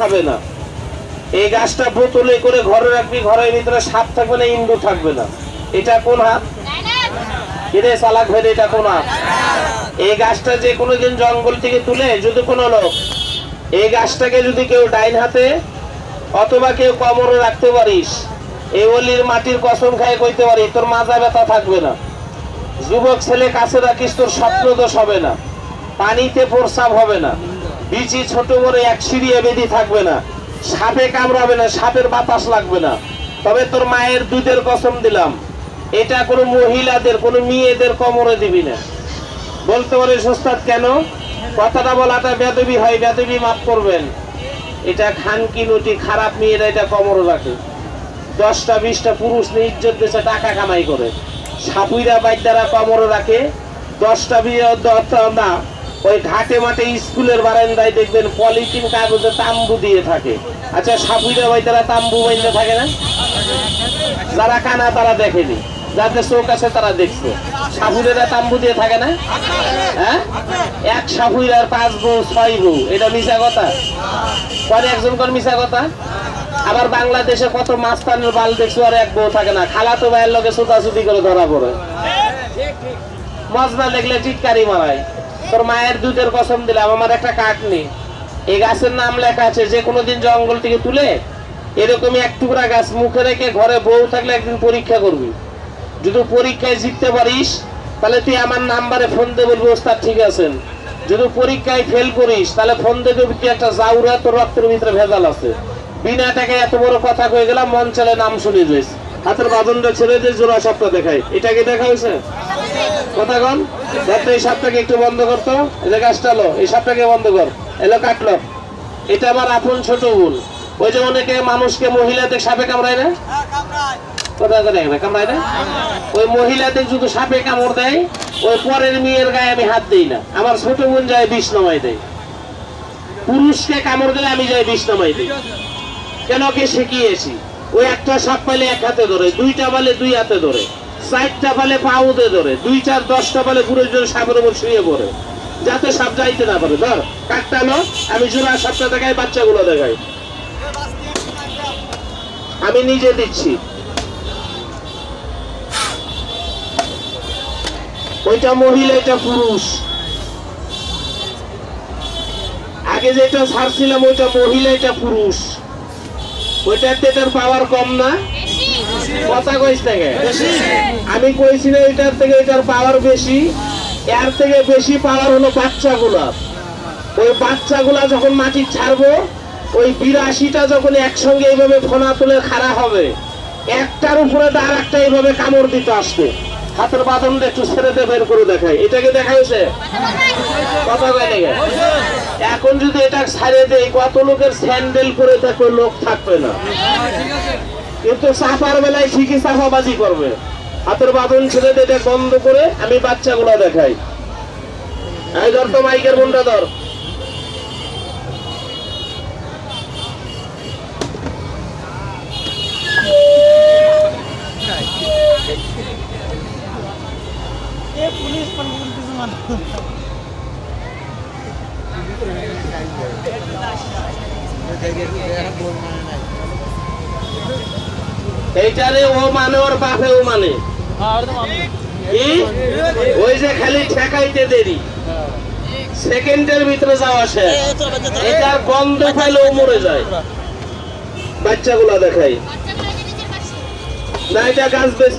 খাবে না। এই গাছটা বোতলে করে ঘরে রাখবি, ঘরের ভিতরে সাপ থাকবে না, ইন্দু থাকবে না। এটা কোন হাত? কিরে চালাক ভেদে এটা কোন হাত? এই গাছটা যে কোনোদিন জঙ্গল থেকে তুলে, যদি কোনো লোক এই গাছটাকে যদি কেউ ডাইন হাতে অথবা কেউ কমরে রাখতে পারিস, এই অলির মাটির কসম খায় কইতে পারি, তোর মাজা ব্যথা থাকবে না। যুবক ছেলে কাছে রাখিস, তোর স্বপ্ন দোষ হবে না। পানিতে প্রস্রাব হবে না। বিচি ছোট বড় এক সিঁড়িয়ে বেদি থাকবে না। সাপে কামড়াবে না, সাপের বাতাস লাগবে না। তবে তোর মায়ের দুধের কসম দিলাম, এটা কোনো মহিলাদের, কোনো মেয়েদের কমরে দিবি না। বলতে পারিস ওস্তাদ কেন? কথাটা বলাটা বেদবি হয়, বেদবি মাফ করবেন। এটা খানকি নটি খারাপ মেয়েরা এটা কমর রাখে। দশটা, বিশটা পুরুষ নিয়ে ইজ্জত দেশে টাকা কামাই করে। সাপুইরা বাইদারা কমরে রাখে, দশটা বিয়ে না ওই ঘাটে মাঠে স্কুলের বারান্দায় দেখবেন পলিথিন কাগজে তাম্বু দিয়ে থাকে। আচ্ছা সাপুইরা তারা তাম্বু বাইন্দা থাকে না? যারা কানা, তারা দেখেনি। যাদের চোখ আছে, তারা দেখছে। সাপুরেরা তাম্বু দিয়ে থাকে না? হ্যাঁ? এক সাপুইরার পাঁচ বউ, ছয় বউ, এটা মিশা কথা? পরে একজন কর মিশা কথা? আবার বাংলাদেশে কত মাস্তানের বাল দেখছ, আর এক বউ থাকে না? খালাতো ভাইয়ের লোকে সুতাসুতি করে ধরা পড়ে। মজনা দেখলে চিৎকারি মারায়। তোর মায়ের দুধের কসম দিলাম, আমার একটা কাঠ নেই। এই গাছের নাম লেখা আছে, যে কোনোদিন জঙ্গল থেকে তুলে এরকমই এক টুকরা গাছ মুখে রেখে ঘরে বউ থাকলে একদিন পরীক্ষা করবি। যদি পরীক্ষায় জিততে পারিস, তাহলে তুই আমার নাম্বারে ফোন দিয়ে বলবি, ওস্তাদ ঠিক আছেন। যদি পরীক্ষায় ফেল করিস, তাহলে ফোন দিয়ে তুই একটা জাউরা, তোর রক্তের ভিতরে ভেজাল আছে। বিনা টাকায় এত বড় কথা কয়ে গেলাম, মন চলে নাম শুনে যাইস হাতের বাদনটা ছেড়ে দিয়ে জোড়া সপ্তাহ দেখাই। এটা কি দেখা হয়েছে? কথা কন দেখতো এই সাপটাকে একটু বন্ধ করতো। এই যে গাছটা লো, এই সাপটাকে বন্ধ কর। এলো কাটলো। এটা আমার আপন ছোট বোন। ওই যে অনেকে মানুষকে মহিলাদের সাপে কামড়ায় না? পরের মেয়ের গায়ে আমি হাত দিই না। আমার ছোট বোন যায় বিষ নামাই দেয়। পুরুষকে কামড় আমি যাই বিষ নামাই কেন কে শিখিয়েছি? ওই একটা সাপ এক হাতে ধরে, দুইটা পালে দুই হাতে ধরে। চারটা পালে পাউতে ধরে, দুই চার দশটা পালে পুরো জোরে সাপের উপর শুয়ে পড়ে, যাতে সাপ যাইতে না পারে। ধর কাটটালো আমি জোড়া সাপটা দেখাই, বাচ্চাগুলো দেখাই। আমি নিজে দিচ্ছি। ওইটা মহিলা, এটা পুরুষ। আগে যেটা ছাড়ছিলাম, ওইটা মহিলা, এটা পুরুষ। ওইটাতে এটার পাওয়ার কম না। কথা থেকে। আমি কইছি না এটার থেকে এটার পাওয়ার বেশি, এর থেকে বেশি পাওয়ার হলো বাচ্চাগুলা। ওই বাচ্চাগুলা যখন মাটি ছাড়বো, ওই বিরাশিটা যখন একসঙ্গে এইভাবে ফোনা তুলে খাড়া হবে, একটার উপরে আর একটা এইভাবে কামড় দিতে আসবে। হাতের বাদনটা একটু ছেড়ে দিয়ে বের করে দেখায় এটাকে দেখা হয়েছে কথা এখন যদি এটা ছাড়ে দেয় কত লোকের স্যান্ডেল করে থাকবে, লোক থাকবে না। কিন্তু সাফার বেলায় ঠিকই চাপাবাজি করবে। হাতের বাঁধন ছেড়ে দিয়ে এটা বন্ধ করে আমি বাচ্চাগুলো দেখাই। এই ধর তো মাইকের বোনটা ধর। এইটারে ও মানে ওর বাপে ও মানে। কি? ওই যে খালি ঠেকাইতে দেরি। সেকেন্ডের ভিতরে যাওয়া শেষ। এটা গন্ধ ও মরে যায়। বাচ্চাগুলা দেখাই। না এটা গাছ বেশি।